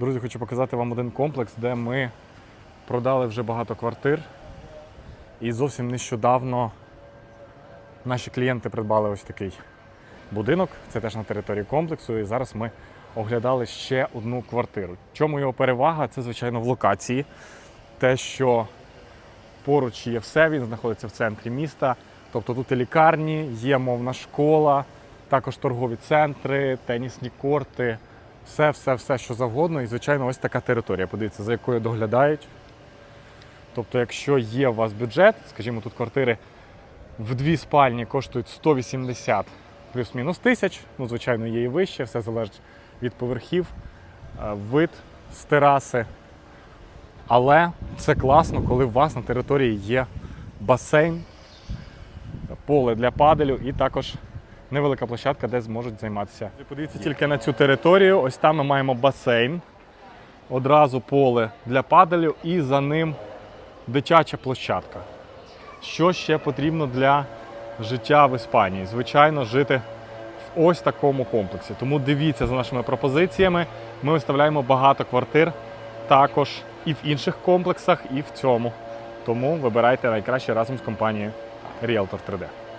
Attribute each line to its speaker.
Speaker 1: Друзі, хочу показати вам один комплекс, де ми продали вже багато квартир. І зовсім нещодавно наші клієнти придбали ось такий будинок. Це теж на території комплексу. І зараз ми оглядали ще одну квартиру. Чому його перевага? Це, звичайно, в локації. Те, що поруч є все, він знаходиться в центрі міста. Тобто тут і лікарні, є мовна школа, також торгові центри, тенісні корти, все, все, все, що завгодно. І, звичайно, ось така територія. Подивіться, за якою доглядають. Тобто, якщо є у вас бюджет, скажімо, тут квартири в дві спальні коштують 180 плюс-мінус тисяч. Ну, звичайно, є і вище, все залежить від поверхів, е, вид з тераси. Але це класно, коли у вас на території є басейн, поле для паделю і також невелика площадка, де зможуть займатися. Подивіться тільки на цю територію. Ось там ми маємо басейн, одразу поле для паделю і за ним дитяча площадка. Що ще потрібно для життя в Іспанії? Звичайно, жити в ось такому комплексі. Тому дивіться за нашими пропозиціями. Ми виставляємо багато квартир також і в інших комплексах, і в цьому. Тому вибирайте найкраще разом з компанією Realtor 3D.